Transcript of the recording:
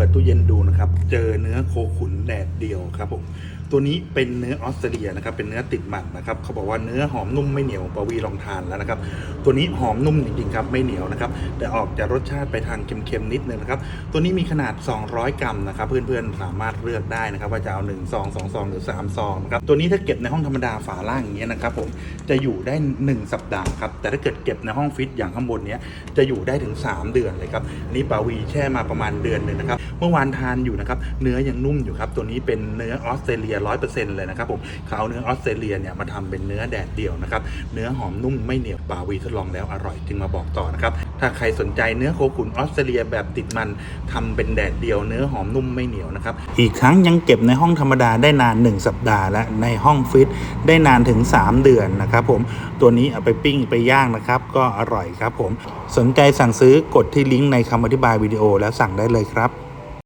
ปิดตู้เย็นดูนะครับ เจอเนื้อโคขุนแดดเดียวครับผมตัวนี้เป็นเนื้อออสเตรเลียนะครับเป็นเนื้อติดมันนะครับเขาบอกว่าเนื้อหอมนุ่มไม่เหนียวปาวีลองทานแล้วนะครับ ตัวนี้หอมนุ่มจริงๆครับไม่เหนียวนะครับแต่ออกจะรสชาติไปทางเค็มๆนิดนึงนะครับตัวนี้มีขนาด 200 กรัมนะครับเพื่อนๆสามารถเลือกได้นะครับว่าจะเอา1ซอง2ซองหรือ3ซองนะครับตัวนี้ถ้าเก็บในห้องธรรมดาฝาล่างอย่างเงี้ยนะครับผมจะอยู่ได้ 1 สัปดาห์ครับแต่ถ้าเกิดเก็บในห้องฟิตอย่างข้างบนเนี้ยจะอยู่ได้ถึง 3 เดือนเลยครับอันนี้ปาวีแช่มาประมาณเดือนหนึ่งนะครับ เมื่อวานทานอยู่นะครับ เนื้อยังนุ่มอยู่ครับ ตัวนี้เป็นเนื้อออสเตรเลีย100%เปอร์เซ็นต์เลยนะครับผมเขาเอาเนื้อออสเตรเลียเนี่ยมาทำเป็นเนื้อแดดเดียวนะครับ เนื้อหอมนุ่มไม่เหนียวปาวีทดลองแล้วอร่อยจึงมาบอกต่อนะครับ ถ้าใครสนใจเนื้อโคขุนออสเตรเลียแบบติดมันทำเป็นแดดเดียวเนื้อหอมนุ่มไม่เหนียวนะครับ อีกครั้งยังเก็บในห้องธรรมดาได้นาน 1 สัปดาห์และในห้องฟิตได้นานถึง 3 เดือนนะครับผมตัวนี้เอาไปปิ้งไปย่างนะครับก็อร่อยครับผมสนใจสั่งซื้อกดที่ลิงก์ในคำอธิบายวิดีโอแล้วสั่งได้เลยครับ